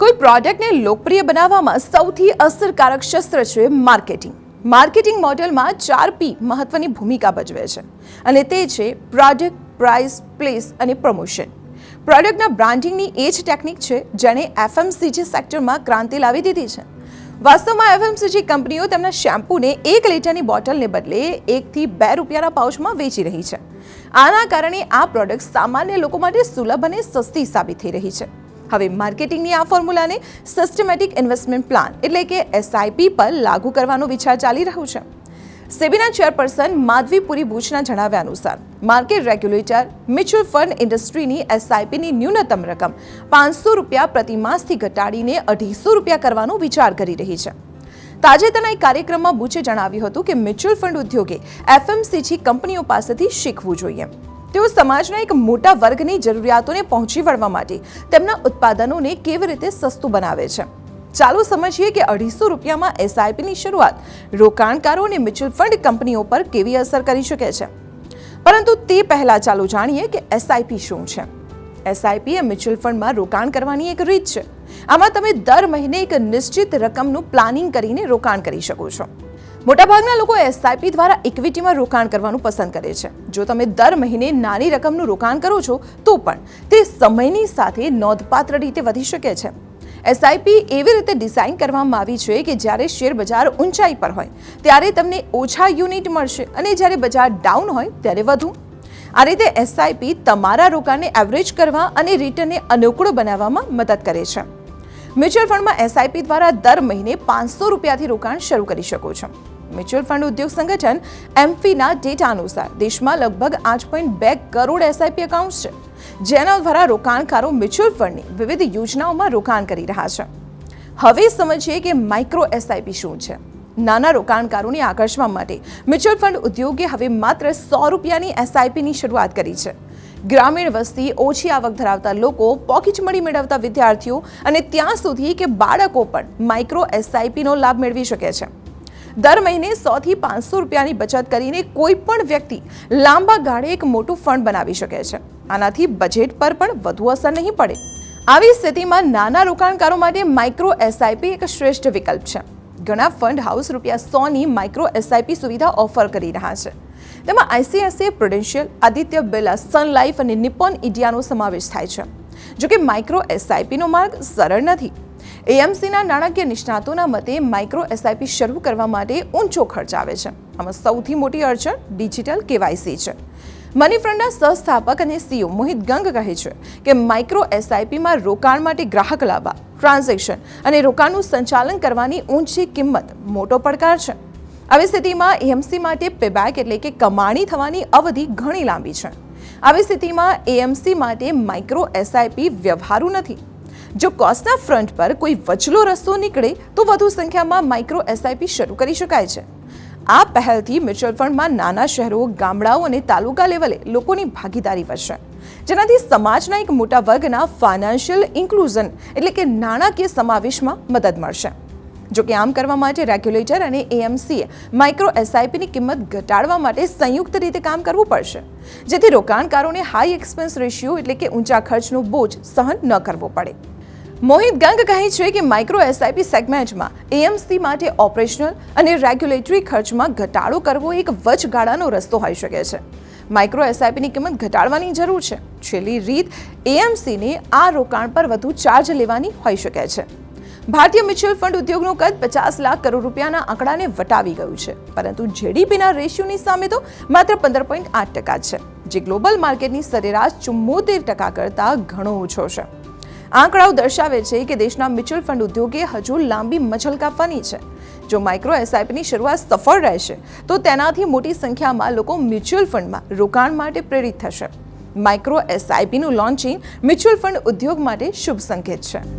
કોઈ પ્રોડક્ટને લોકપ્રિય બનાવવામાં સૌથી અસરકારક શસ્ત્ર છે માર્કેટિંગ. માર્કેટિંગ મોડેલમાં ચાર પી મહત્વની ભૂમિકા ભજવે છે અને તે છે પ્રોડક્ટ, પ્રાઇસ, પ્લેસ અને પ્રમોશન. પ્રોડક્ટના બ્રાન્ડિંગની એ જ ટેકનિક છે જેણે એફએમસીજી સેક્ટરમાં ક્રાંતિ લાવી દીધી છે. વાસ્તવમાં એફએમસીજી કંપનીઓ તેમના શેમ્પૂને એક લીટરની બોટલને બદલે એકથી બે રૂપિયાના પાઉચમાં વેચી રહી છે. આના કારણે આ પ્રોડક્ટ સામાન્ય લોકો માટે સુલભ અને સસ્તી સાબિત થઈ રહી છે. હવે માર્કેટિંગની આ ફોર્મ્યુલાને સિસ્ટમેટિક ઇન્વેસ્ટમેન્ટ પ્લાન એટલે કે એસઆઈપી પર લાગુ કરવાનો વિચાર ચાલી રહ્યો છે. સેબીના ચેરપર્સન માધવી પુરી ભુજના જણાવ્યા અનુસાર, માર્કેટ રેગ્યુલેટર, મ્યુચ્યુઅલ ફંડ ઇન્ડસ્ટ્રીની એસઆઈપીની ન્યૂનતમ રકમ પાંચસો રૂપિયા પ્રતિમાસથી ઘટાડીને અઢીસો રૂપિયા કરવાનો વિચાર કરી રહી છે. તાજેતરના એક કાર્યક્રમમાં બુચે જણાવ્યું હતું કે મ્યુચ્યુઅલ ફંડ ઉદ્યોગે એફએમસીજી કંપનીઓ પાસેથી શીખવું જોઈએ. તેઓ સમાજના એક મોટા વર્ગની જરૂરિયાતોને પહોંચી વળવા માટે તેમના ઉત્પાદનોને કેવી રીતે સસ્તું બનાવે છે. ચાલો સમજીએ કે અઢીસો રૂપિયામાં એસઆઈપીની શરૂઆત રોકાણકારો અને મ્યુચ્યુઅલ ફંડ કંપનીઓ પર કેવી અસર કરી શકે છે. પરંતુ તે પહેલાં ચાલો જાણીએ કે એસઆઈપી શું છે. એસઆઈપી એ મ્યુચ્યુઅલ ફંડમાં રોકાણ કરવાની એક રીત છે. આમાં તમે દર મહિને એક નિશ્ચિત રકમનું પ્લાનિંગ કરીને રોકાણ કરી શકો છો. મોટાભાગના લોકો એસઆઈપી દ્વારા ઇક્વિટીમાં રોકાણ કરવાનું પસંદ કરે છે. જો તમે દર મહિને નાની રકમનું રોકાણ કરો છો, તો પણ તે સમયની સાથે નોંધપાત્ર રીતે વધી શકે છે. એસઆઈપી એવી રીતે ડિઝાઇન કરવામાં આવી છે કે જ્યારે શેર બજાર ઊંચાઈ પર હોય, ત્યારે તમને ઓછા યુનિટ મળશે અને જ્યારે બજાર ડાઉન હોય, ત્યારે વધુ. આ રીતે એસઆઈપી તમારા રોકાણને એવરેજ કરવા અને રિટર્નને અનુકૂળ બનાવવામાં મદદ કરે છે. મ્યુચ્યુઅલ ફંડમાં એસઆઈપી દ્વારા દર મહિને પાંચસો રૂપિયાથી રોકાણ શરૂ કરી શકો છો. મ્યુચ્યુઅલ ફંડ ઉદ્યોગ સંગઠન એમફીના ડેટા અનુસાર દેશમાં લગભગ આઠ પોઈન્ટ બે કરોડ એસઆઈપી એકાઉન્ટ્સ છે. જેના દ્વારા રોકાણકારો મ્યુચ્યુઅલ ફંડની વિવિધ યોજનાઓમાં રોકાણ કરી રહ્યા છે. હવે સમજીએ કે માઇક્રો એસઆઈપી શું છે. નાના રોકાણકારોને આકર્ષવા માટે મ્યુચ્યુઅલ ફંડ ઉદ્યોગે હવે માત્ર સો રૂપિયાની એસઆઈપીની શરૂઆત કરી છે. ગ્રામીણ વસ્તી ઓછી આવક ધરાવતા લોકો પોકેટ મળી મેળવતા વિદ્યાર્થીઓ અને ત્યાં સુધી કે બાળકો પણ માઇક્રો એસઆઈપીનો લાભ મેળવી શકે છે. દર મહિને સોથી પાંચસો રૂપિયાની બચત કરીને કોઈ પણ વ્યક્તિ લાંબા ગાળે એક મોટું ફંડ બનાવી શકે છે. આનાથી બજેટ પર પણ વધુ અસર નહીં પડે. આવી સ્થિતિમાં નાના રોકાણકારો માટે માઇક્રો એસઆઈપી એક શ્રેષ્ઠ વિકલ્પ છે. ઘણા ફંડ હાઉસ રૂપિયા સોની માઇક્રો એસઆઈપી સુવિધા ઓફર કરી રહ્યા છે. તેમાં ICICI Prudential Aditya Birla Sun Life અને નિપોન ઇન્ડિયાનો સમાવેશ થાય છે. જોકે માઇક્રો એસઆઈપીનો માર્ગ સરળ નથી. એએમસીના નાણાકીય નિષ્ણાતોના મતે માઇક્રો એસઆઈપી શરૂ કરવા માટે ઊંચો ખર્ચ આવે છે. આમાં સૌથી મોટી અડચણ ડિજિટલ કેવાયસી છે. મની ફંડના સહસ્થાપક અને સીઓ મોહિત ગંગ કહે છે કે માઇક્રો એસઆઈપીમાં રોકાણ માટે ગ્રાહક લાવવા ટ્રાન્ઝેક્શન અને રોકાણનું સંચાલન કરવાની ઊંચી કિંમત મોટો પડકાર છે. આવી સ્થિતિમાં એએમસી માટે પેબેક એટલે કે કમાણી થવાની અવધિ ઘણી લાંબી છે. આવી સ્થિતિમાં એએમસી માટે માઇક્રો એસઆઈપી વ્યવહારુ નથી. જો કોસ્ટના ફ્રન્ટ પર કોઈ વચલો રસ્તો નીકળે, તો વધુ સંખ્યામાં માઇક્રો એસઆઈપી શરૂ કરી શકાય છે. આ પહેલથી મ્યુચ્યુઅલ ફંડમાં નાના શહેરો, ગામડાઓ અને તાલુકા લેવલે લોકોની ભાગીદારી વધશે. જેનાથી સમાજના એક મોટા વર્ગના ફાઇનાન્શિયલ ઇન્ક્લુઝન એટલે કે નાણાકીય સમાવેશમાં મદદ મળશે. જો કે આમ કરવા માટે રેગ્યુલેટર અને એએમસીએ માઇક્રો એસઆઈપીની કિંમત ઘટાડવા માટે સંયુક્ત રીતે કામ કરવું પડશે. જેથી રોકાણકારોને હાઈ એક્સપેન્સ રેશિયો એટલે કે ઊંચા ખર્ચનો બોજ સહન ન કરવો પડે. મોહિત ગંગ કહે છે કે માઇક્રો એસઆઈપી સેગમેન્ટમાં એએમસી માટે ઓપરેશનલ અને રેગ્યુલેટરી ખર્ચમાં ઘટાડો કરવો એક વચગાળાનો રસ્તો હોઈ શકે છે. માઇક્રો એસઆઈપીની કિંમત ઘટાડવાની જરૂર છે. છેલ્લી રીત એએમસીને આ રોકાણ પર વધુ ચાર્જ લેવાની હોઈ શકે છે. ભારતીય મ્યુચ્યુઅલ ફંડ ઉદ્યોગનું કદ પચાસ લાખ કરોડ રૂપિયાના આંકડાને વટાવી ગયું છે. પરંતુ જીડીપીના રેશિયોની સામે તો માત્ર પંદર પોઈન્ટ આઠ ટકા છે, જે ગ્લોબલ માર્કેટની સરેરાશ ચુમ્મોતેર ટકા કરતાં ઘણો ઓછો છે. આંકડાઓ દર્શાવે છે કે દેશના મ્યુચ્યુઅલ ફંડ ઉદ્યોગે હજુ લાંબી મચલ કાપવાની છે. જો માઇક્રો એસઆઈપીની શરૂઆત સફળ રહેશે, તો તેનાથી મોટી સંખ્યામાં લોકો મ્યુચ્યુઅલ ફંડમાં રોકાણ માટે પ્રેરિત થશે. માઇક્રો એસઆઈપીનું લોન્ચિંગ મ્યુચ્યુઅલ ફંડ ઉદ્યોગ માટે શુભ સંકેત છે.